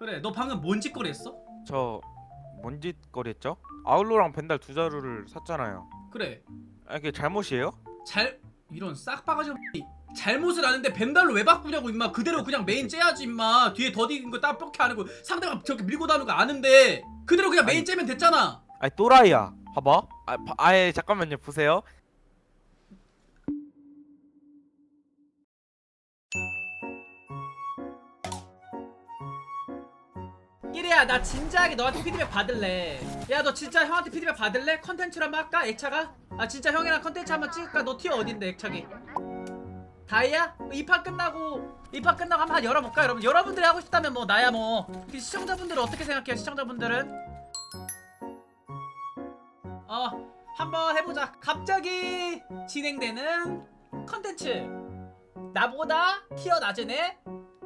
그래 너 방금 뭔 짓거리 했어? 저 뭔짓 거리 했죠? 아울로랑 벤달 두 자루를 샀잖아요. 그래 아, 이게 잘못이에요? 잘 이런 싹바가지 잘못을 아는데 벤달로 왜 바꾸냐고 임마 그대로 그냥 메인 째야지 임마 뒤에 더디긴 거 따뻑해 안 하고 상대가 저렇게 밀고 다니는 거 아는데 그대로 그냥 메인. 째면 됐잖아 아니 또라이야. 봐봐. 아, 봐- 아예 잠깐만요. 보세요. 이래야 나 진지하게 너한테 피드백 받을래 야 너 진짜 형한테 피드백 받을래? 컨텐츠로 한번 할까? 액차가? 아 진짜 형이랑 컨텐츠 한번 찍을까? 너 티어 어딘데 액차기? 다이야? 이 판 끝나고 이 판 끝나고 한번 열어볼까 여러분? 여러분들이 하고 싶다면 뭐 나야 뭐그 시청자분들은 어떻게 생각해요 시청자분들은? 어 한번 해보자 갑자기 진행되는 컨텐츠 나보다 티어 낮은 애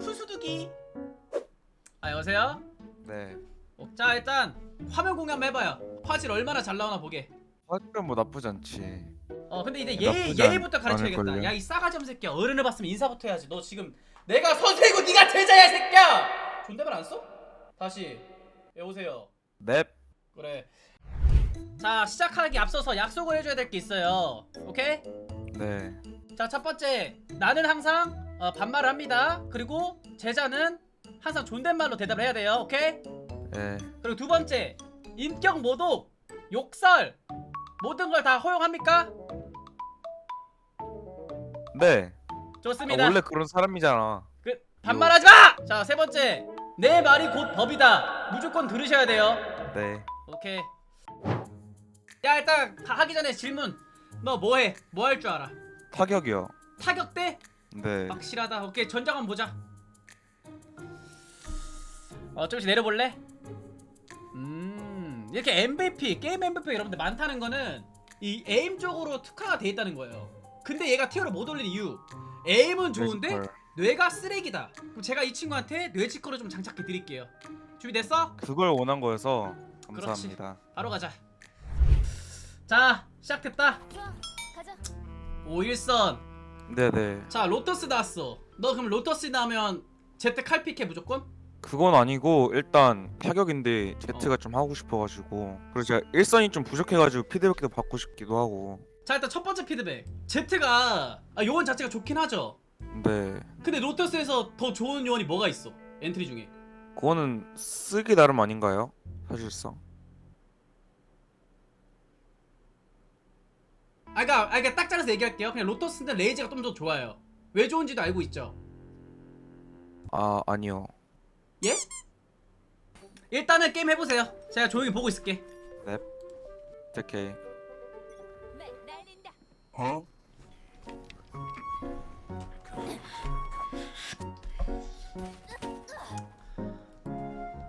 후수두기 아 여보세요? 네. 어, 자 일단 화면 공유 한번 해봐요 화질 얼마나 잘 나오나 보게 화질은 뭐 나쁘지 않지. 어 근데 이제 예의 나쁘지 예의부터 않- 가르쳐야겠다 않을걸요. 야 이 싸가지 없는 새끼야 어른을 봤으면 인사부터 해야지 너 지금 내가 선생이고 네가 제자야 이 새끼야 존댓말 안 써? 다시 여보세요 넵. 그래 자 시작하기 앞서서 약속을 해줘야 될 게 있어요 오케이? 네. 자 첫 번째 나는 항상 어, 반말을 합니다 그리고 제자는 항상 존댓말로 대답을 해야 돼요 오케이? 예. 그리고 두 번째 인격 모독 욕설 모든 걸 다 허용합니까? 네. 좋습니다. 아, 원래 그런 사람이잖아. 그 반말하지 마. 자 세 번째 내 말이 곧 법이다. 무조건 들으셔야 돼요. 네. 오케이. 야 일단 가- 하기 전에 질문. 너 뭐해? 뭐 할 줄 알아? 타격이요. 타격대? 네. 확실하다. 오케이 전장 한번 보자. 어 조금씩 내려볼래? 음 이렇게 MVP 게임 MVP 여러분들 많다는 거는 이 에임 쪽으로 특화가 돼 있다는 거예요. 근데 얘가 티어를 못 올린 이유 에임은 좋은데 뮤지컬. 뇌가 쓰레기다. 그럼 제가 이 친구한테 뇌치커를 좀 장착해 드릴게요. 준비됐어? 그걸 원한 거여서 감사합니다. 바로 가자. 자 시작됐다. 좋아, 가자. 오일선. 네네. 자 로터스 나왔어. 너 그럼 로터스 나오면 제트 칼픽해 무조건? 그건 아니고 일단 타격인데 어. 제트가 좀 하고 싶어가지고 그리고 제가 일선이 좀 부족해가지고 피드백도 받고 싶기도 하고 자 일단 첫 번째 피드백. 제트가 아, 요원 자체가 좋긴 하죠. 네 근데 로터스에서 더 좋은 요원이 뭐가 있어? 엔트리 중에. 그거는 쓰기 나름 아닌가요? 사실상 아 그니까 아, 그러니까 딱 잘라서 얘기할게요. 그냥 로터스는 레이즈가 좀 더 좋아요. 왜 좋은지도 알고 있죠. 아 아니요 예? 일단은 게임 해보세요. 제가 조용히 보고 있을게. 오케이 네, 날린다.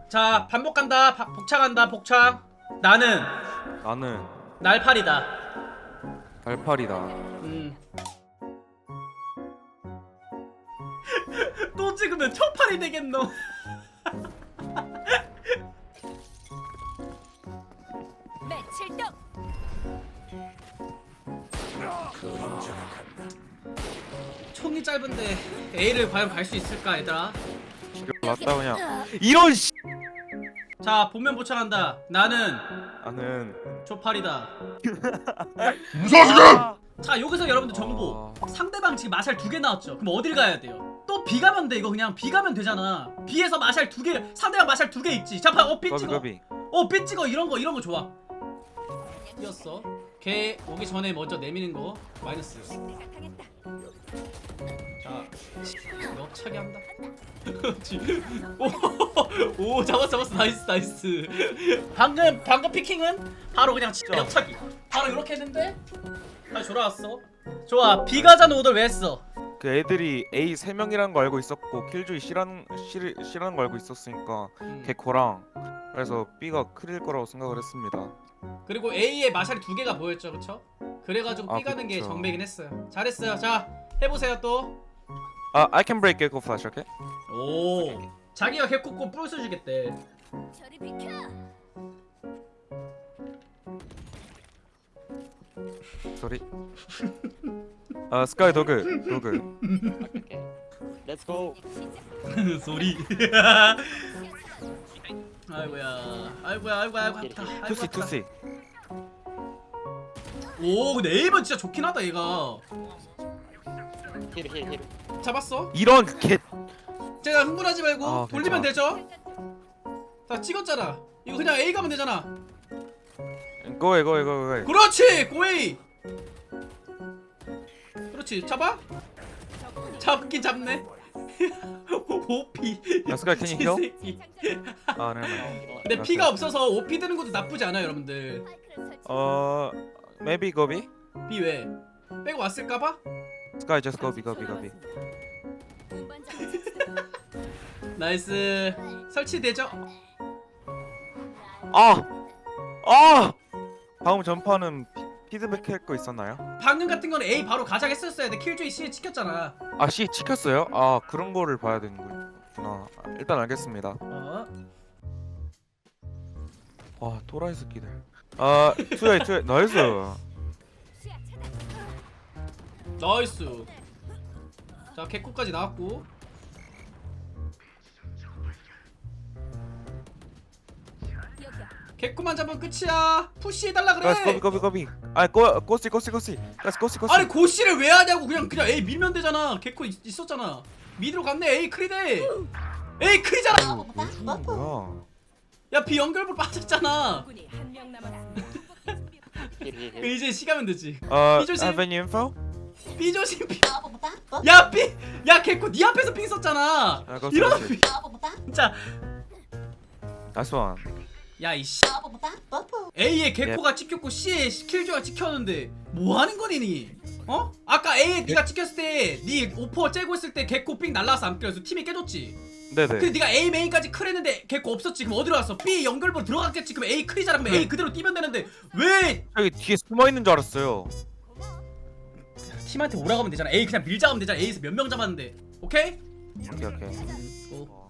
자 반복한다. 바- 복창한다. 복창. 나는 나는 날팔이다. 달팔이다 음. 또 찍으면 첫팔이 되겠노. 짧은데 A를 과연 갈 수 있을까 얘들아? 맞다 그냥 이런 씨 자 본면 보창한다. 나는 나는 초팔이다. 무서워 자 여기서 여러분들 정보. 아, 상대방 지금 마샬 두 개 나왔죠. 그럼 어딜 가야 돼요? 또 B 가면 돼 이거 그냥 B 가면 되잖아. B에서 마샬 두 개, 상대방 마샬 두 개 있지. 자, 봐, 어 B 찍어. 어 B 찍어 이런 거 이런 거 좋아. 이었어. 걔 오기 전에 먼저 내미는 거 마이너스. 자, 역차게 한다. 오, 오 잡았어 잡았어 나이스 나이스. 방금 방금 피킹은 바로 그냥 진짜 역차기. 바로 이렇게 했는데 다시 돌아왔어. 좋아 가자는 오더 왜 했어? 그 애들이 A 3명이라는 거 알고 있었고 킬조이 싫, 싫어하는 거 알고 있었으니까 음. 개코랑 그래서 B가 크릴 거라고 생각을 했습니다 그리고 A에 마샬이 두 개가 보였죠, 그렇죠? 그래가지고 아, B 가는 게 그쵸. 정배긴 했어요. 잘했어요. 자 해보세요 또. 아 I can break Gecko Flash 오케이? 오, 자기가 개코코 풀스 주겠대. 저리 비켜. 소리 아 스카이 도그 도그 Let's go. 소리. 아이고야. 아이고야 아이고야 아이고 아프다 아이고 투시 아프다. 투시. 오 근데 에임은 진짜 좋긴 하다 얘가. 힐힐힐. 잡았어? 이런 개 제가 흥분하지 말고 아, 돌리면. 되죠? 다 찍었잖아. 이거 그냥 A 가면 되잖아. 고해 고해 고해 그렇지 고에이. 그렇지 잡아? 잡긴 잡네 오피. 야스카 can you heal? 새끼. 아 네네. 근데 피가 없어서 오피 드는 것도 나쁘지 않아요 여러분들. 어 maybe gobi B 왜? 빼고 왔을까 봐? sky just gobi gobi gobi 나이스. 설치되죠? 아! 아! 다음 전파는 피- 피드백 할 거 있었나요? 방금 같은 거는 A 바로 가장 했었어야 돼. 킬조이 C 찍혔잖아. 아 C 찍혔어요? 아 그런 거를 봐야 되는구나. 아, 일단 알겠습니다. 어. 와 또라이 새끼들. 아 투야 투야 나이스. 나이스. 자 개코까지 나왔고 개코만 잡으면 끝이야. 푸시해달라 가스 그래 고비 고비 고비 아 꼬, 꼬시 꼬시 꼬시 가스 꼬시 꼬시 아니 고씨를 왜 하냐고. 그냥 그냥 A 밀면 되잖아. 개코 있, 있었잖아. 미드로 갔네. A 크리데 A 크리잖아. 뭐 거야? 야 B 연결부 빠졌잖아. 군이 한 명 남았습니다. 힐힐힐 이제 C 가면 되지. 어 삐조심. have any info? B 조심 B 야 B 야 개코 네 앞에서 핑 썼잖아. 아 이런 꼬시 진짜 원 야 이씨. A에 개코가 찍혔고 C에 킬조가 찍혔는데 뭐 하는 거니 니? 어? 아까 A에 네가 찍혔을 때네 오퍼 째고 있을 때 개코 삥 날라서 안 깨져서 팀이 깨졌지. 네네. 근데 네가 A 메인까지 클 했는데 개코 없었지. 그럼 어디로 갔어? B 연결부로 들어갔겠지. 그럼 A 클이잖아 그럼 A 그대로 뛰면 되는데 왜? 저기 뒤에 숨어 있는 줄 알았어요. 팀한테 오라고 하면 되잖아. A 그냥 밀자 하면 되잖아. A에서 몇 명 잡았는데. 오케이? 오케이 오케이. 어.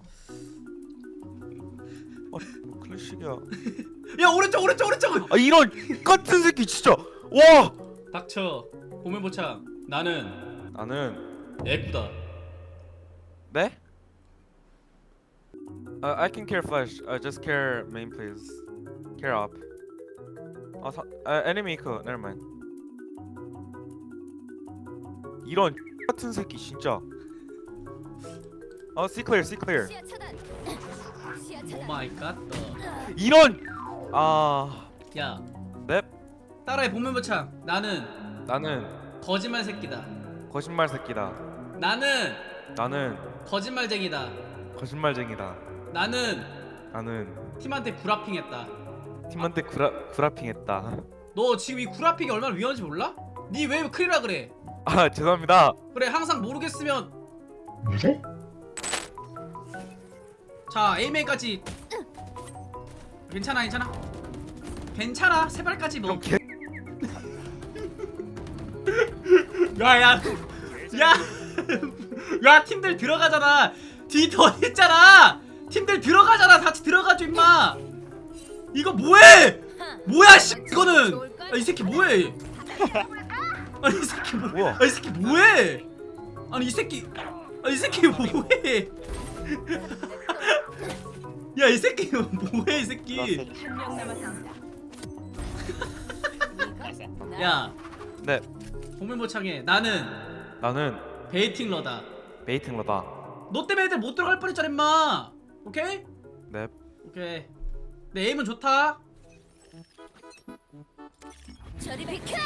어뭐 클래 식이야 야 오른쪽 오른쪽 오른쪽 아 이런 같은 새끼 진짜 와 닥쳐 보면보창 나는 나는 애꾸다 네? Uh, I can care flash. Uh, just care main, please. Care up. 아, 사, uh, enemy eco. Never mind. 이런 같은 새끼 진짜. 어, see clear, see clear. 시야 차단. 오. 마이 갓. 이런. 아, 야 넵. 따라해 보면보창 나는 나는 거짓말 새끼다 거짓말 새끼다. 나는 나는 거짓말쟁이다 거짓말쟁이다. 나는 나는 팀한테 구라핑했다 팀한테 구라 구라핑했다. 너 지금 이 구라핑이 얼마나 위험한지 몰라? 니 왜 크리라 그래 아, 죄송합니다. 그래 항상 모르겠으면 뭐지? 자 A맨까지. 괜찮아 괜찮아. 괜찮아. 세 발까지 뭐 개. 야야 야! 야 팀들 들어가잖아. 뒤더 있잖아. 팀들 들어가잖아. 같이 들어가줘 임마. 이거 뭐해? 뭐야 씨 이거는. 아, 이 새끼 뭐해? 아니 이 새끼 뭐 뭐야? 아, 이 새끼 뭐해? 아니 이 새끼 아, 이 새끼 뭐해 야 이 새끼 뭐해 이 새끼 한명 남았습니다. 야 네, 공면모창해 나는 나는 베이팅러다 베이팅러다. 너 때문에 애들 못 들어갈 뻔했잖아 임마 오케이? 네. 오케이 내 에임은 좋다 저리 비켜.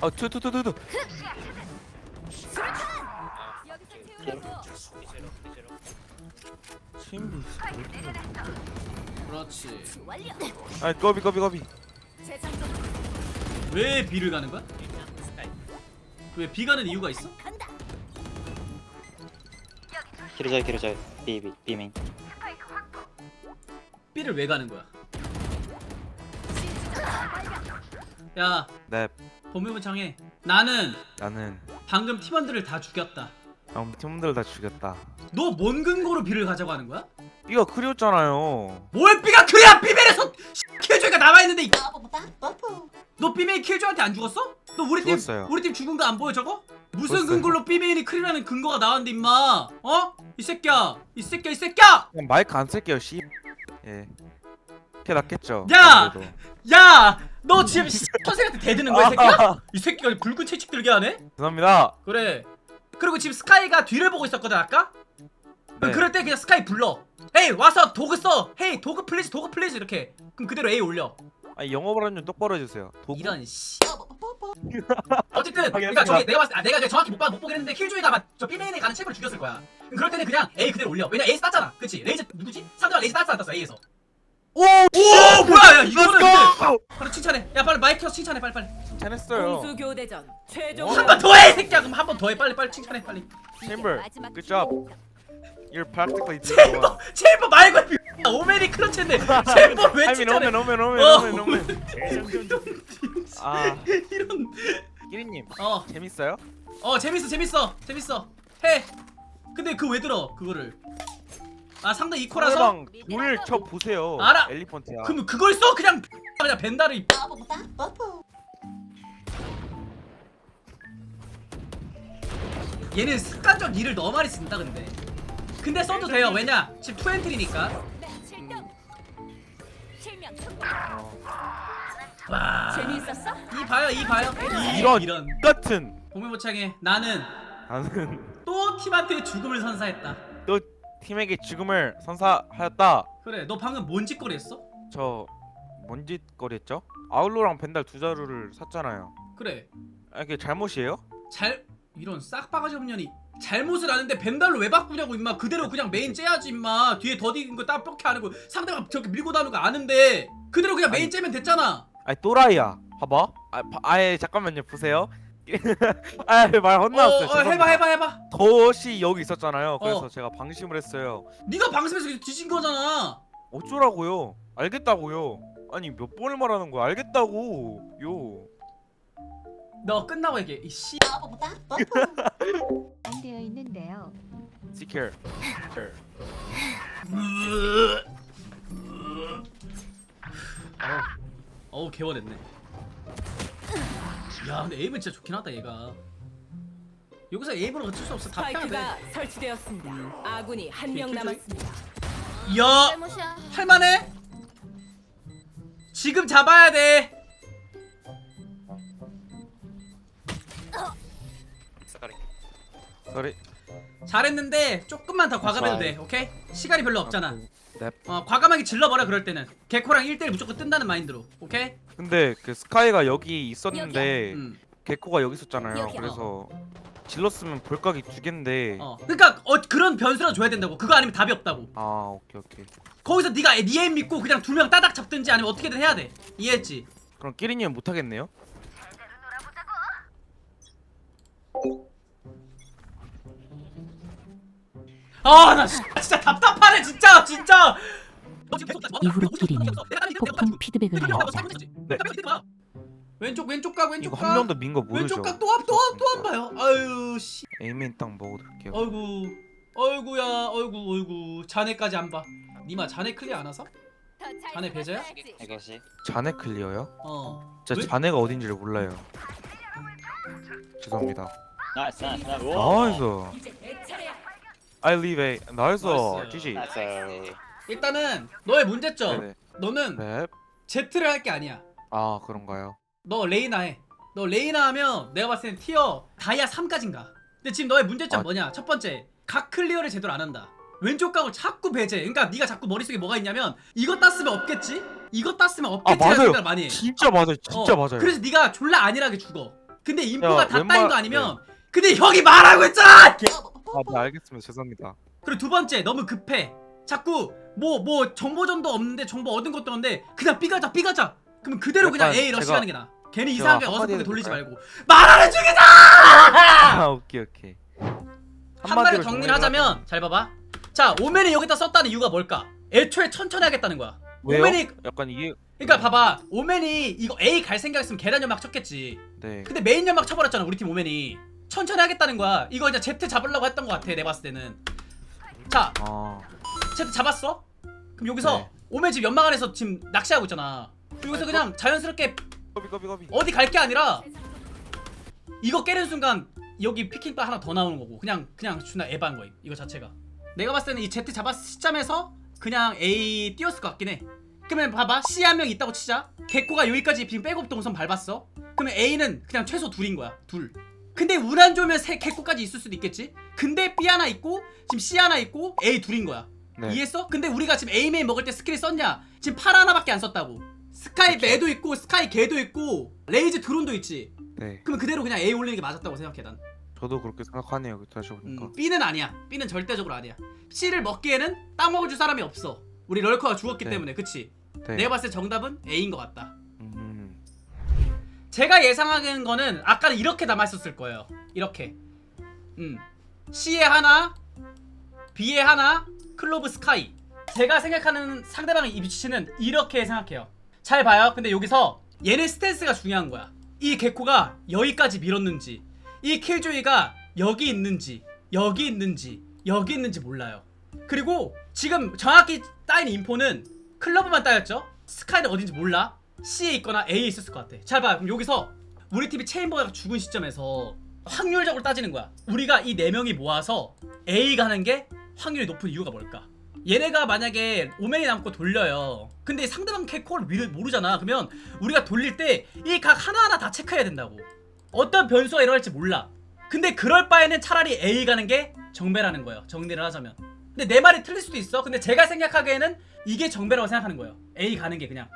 어, 투투투투투. 여기서 채우라고. 친구. 그렇지. 아, 거비 거비 거비. 재장전 왜 B를 가는 거야? 왜 B 가는 이유가 있어? 간다. 힐저이 힐저이 비비 비메인 B를 왜 가는 거야? 야 네. 범유무창해 나는 나는 방금 팀원들을 다 죽였다 형 팀원들 다 죽였다. 너 뭔 근거로 B를 가자고 하는 거야? 삐가 크리었잖아요. 뭘 B가 그래야 B맨에서 킬조이가 남아 있는데 이- 너 B맨이 킬조이한테 안 죽었어? 너 우리 팀 죽었어요. 우리 팀 죽은 거 안 보여 저거? 무슨 죽었어요. 근거로 B맨이 크리라는 근거가 나왔는데 임마 어? 이 새끼야 이 새끼야 이 새끼야 그냥 마이크 안 쓸게요. 씨. 예. 그게 낫겠죠. 야! 아무래도. 야! 너 지금 씨, 선생한테 대드는 거야 이 새끼야? 이 새끼가 붉은 채찍 들게 하네? 죄송합니다. 그래 그리고 지금 스카이가 뒤를 보고 있었거든 아까? 그럼 네. 그럴 때 그냥 스카이 불러 헤이 와서 도구 써 헤이 도구 플리즈 도구 플리즈 이렇게 그럼 그대로 A 올려 아니 영어 발음 좀 똑바로 해주세요. 도구? 이런 씨 어쨌든 그러니까. 저기 내가 봤을 때 아, 내가 정확히 못, 봐, 못 보긴 했는데 킬조이가 저 B메인에 가는 챔프를 죽였을 거야 그럼 그럴 때는 그냥 A 그대로 올려 왜냐 A 땄잖아 그치 레이즈 누구지? 상대방 레이즈 땄어 안 땄어 A에서 오! 오 뭐야 야 이거는 근데! 바로 칭찬해 야 빨리 마이크 켜서 칭찬해 빨리 빨리 잘했어요. 공수 교대전 최종 한 번 더 해 새끼야 그럼 한 번 더 해 빨리 빨리 칭찬해 빨리 good job. You're practically well. 챔버 말고 이 오메리 클러치인데 챔버 왜 I mean, omen, omen, 어. omen, omen. 아, 이런 끼리님 어 재밌어요? 어 재밌어 재밌어 재밌어 해 근데 그 왜 들어 그거를 아 상대 이코라서 상대방 돌을 쳐 보세요. 알아. 엘리펀트야. 그럼 그걸 써 그냥 그냥 벤다를 이- 얘는 습관적 일을 너무 많이 쓴다 근데 근데 써도 돼요 왜냐 지금 투엔트리니까 와 재미있었어? 이 봐요 이 봐요 이, 이런. 이런 같은 공명모창에 나는 나는 또 팀한테 죽음을 선사했다 또 팀에게 죽음을 선사하였다. 그래 너 방금 뭔 짓거리 했어? 저 뭔짓 거리했죠? 아울로랑 벤달 두 자루를 샀잖아요. 그래 아, 이게 잘못이에요? 잘 이런 싹바가지 없는 년이 잘못을 아는데 벤달로 왜 바꾸냐고 임마 그대로 그냥 메인 째야지 임마 뒤에 더디긴 거 따뻑해 안 하고 상대가 저렇게 밀고 다니는 거 아는데 그대로 그냥 메인 아니. 째면 됐잖아 아니 또라이야. 봐봐. 아, 봐- 아예 잠깐만요. 보세요. 아말 혼나왔어요. 어, 어. 해봐 해봐 해봐 덫이 여기 있었잖아요. 그래서 어. 제가 방심을 했어요. 네가 방송에서 뒤진 거잖아 어쩌라고요? 알겠다고요. 아니 몇 번을 말하는 거야? 알겠다고. 요. 너 끝나고 얘기해 이씨 안 되어 있는데요. Secure. 어우 개워냈네 야 근데 에임은 진짜 좋긴 하다 얘가 여기서 에임으로 어쩔 수 없어 다 패야 스파이크가 설치되었습니다. 아군이 한 명 킬조이? 남았습니다. 돼야 잘못이야. 할만해? 지금 잡아야 돼 sorry. 잘했는데 조금만 더 과감해도 돼 오케이? 시간이 별로 없잖아 네. 어 과감하게 질러버려 그럴 때는 개코랑 1대1 무조건 뜬다는 마인드로 오케이? 근데 그 스카이가 여기 있었는데 음. 개코가 여기 있었잖아요. 여기요. 그래서 질렀으면 볼각이 두 갠데. 어 그러니까 어, 그런 변수라 줘야 된다고 그거 아니면 답이 없다고 아 오케이 오케이. 거기서 네가 네 에임 믿고 그냥 두 명 따닥 잡든지 아니면 어떻게든 해야 돼 이해했지? 그럼 끼리님은 못하겠네요? 아나 진짜 답답하네 진짜 진짜 계속 이후로 뭐, 끼리는 폭풍 피드백을. 하고 있지. 네. 봐. 왼쪽 왼쪽 가 왼쪽 이거 가한 명도 민 거 모르죠? 왼쪽 가또또또한 봐요 아유 씨 에이민 딱 먹어둘게요. 어이구 어이구야 어이구 어이구 자네까지 안 봐 니마 자네 클리어 안 와서? 자네 배제야? 이것이 자네 클리어요? 어 진짜 왜? 자네가 어딘지를 몰라요. 죄송합니다. 나이스 나이스 나이스 나이스. I leave A. 나이스. 나이스. GG. 나이스 일단은 너의 문제점 네네. 너는 네. Z를 할 게 아니야 아 그런가요? 너 레이나 해 너 레이나 하면 내가 봤을 땐 티어 다이아 3까진가 근데 지금 너의 문제점 아. 뭐냐 첫 번째 각 클리어를 제대로 안 한다 왼쪽 각을 자꾸 배제 그러니까 네가 자꾸 머릿속에 뭐가 있냐면 이거 땄으면 없겠지 이거 땄으면 아 없겠지 맞아요. 생각을 많이 해 진짜 맞아요. 진짜 어, 맞아요. 그래서 네가 졸라 안일하게 죽어 근데 인포가 야, 다 웬만- 따인 거 아니면 근데 형이 말하고 있잖아 개- 아, 네 알겠습니다. 죄송합니다. 그리고 두 번째 너무 급해 자꾸 뭐 뭐 정보전도 없는데 정보 얻은 것도 없는데 그냥 삐가자 삐가자 그러면 그대로 그냥 약간 A 러시 제가- 가는 게 나아 괜히 제가 이상하게 어설프게 돌리지? 말고 말하는 중이다 아 오케이 오케이. 한마디 한마디로 정리를 하자면 잘 봐봐 자 오맨이 여기다 썼다는 이유가 뭘까 애초에 천천히 하겠다는 거야 왜요? 오맨이 약간 이게 그러니까 봐봐 오맨이 이거 A 갈 생각했으면 계란 연막 쳤겠지 네. 근데 메인 연막 쳐버렸잖아 우리 팀 오맨이 천천히 하겠다는 거야. 이거 이제 Z 잡으려고 했던 것 같아 내가 봤을 때는. 자 아. Z 잡았어? 그럼 여기서 네. 오맨 집 연막 안에서 지금 낚시하고 있잖아. 그럼 여기서 그냥 자연스럽게 거비 거비 거비. 어디 갈 게 아니라 이거 깨는 순간 여기 피킹바 하나 더 나오는 거고. 그냥 그냥 존나 에바인 거임 이거 자체가. 내가 봤을 때는 이 Z 잡았을 시점에서 그냥 A 띄웠을 것 같긴 해. 그러면 봐봐 C 한 명 있다고 치자. 개코가 여기까지 지금 백업 동선 밟았어. 그러면 A는 그냥 최소 둘인 거야 둘 근데 좋으면 세 개코까지 있을 수도 있겠지 근데 B 하나 있고 지금 C 하나 있고 A 둘인 거야 네. 이해했어? 근데 우리가 지금 A 메인 먹을 때 스킬을 썼냐 지금 팔 하나밖에 안 썼다고 스카이 매도 있고 스카이 개도 있고 레이즈 드론도 있지 네. 그러면 그대로 그냥 A 올리는 게 맞았다고 생각해 난 저도 그렇게 생각하네요. 다시 음, 보니까. B는 아니야. B는 절대적으로 아니야. C를 먹기에는 땅 먹어줄 사람이 없어. 우리 럴커가 죽었기 네. 때문에, 그치? 네. 내가 봤을 때 정답은 A인 것 같다. 음. 제가 예상하는 거는 아까는 이렇게 남아있었을 거예요. 이렇게. 음. C에 하나, B에 하나, 클로브 스카이. 제가 생각하는 상대방의 이 위치는 이렇게 생각해요. 잘 봐요. 근데 여기서 얘네 스탠스가 중요한 거야. 이 개코가 여기까지 밀었는지, 이 킬조이가 여기 있는지, 여기 있는지, 여기 있는지 몰라요. 그리고 지금 정확히 따인 인포는 클러브만 따였죠? 스카이는 어딘지 몰라. C에 있거나 A에 있었을 것 같아. 잘 봐. 그럼 여기서 우리 팀이 체인버가 죽은 시점에서 확률적으로 따지는 거야. 우리가 이네 명이 모아서 A 가는 게 확률이 높은 이유가 뭘까? 얘네가 만약에 오맨이 남고 돌려요. 근데 상대방 캐콜을 모르잖아. 그러면 우리가 돌릴 때 이 각 하나하나 다 체크해야 된다고. 어떤 변수가 일어날지 몰라. 근데 그럴 바에는 차라리 A 가는 게 정배라는 거예요. 정리를 하자면. 근데 내 말이 틀릴 수도 있어. 근데 제가 생각하기에는 이게 정배라고 생각하는 거예요. A 가는 게 그냥.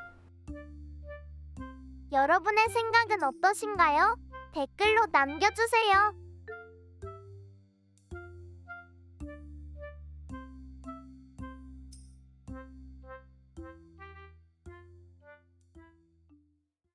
여러분의 생각은 어떠신가요? 댓글로 남겨주세요.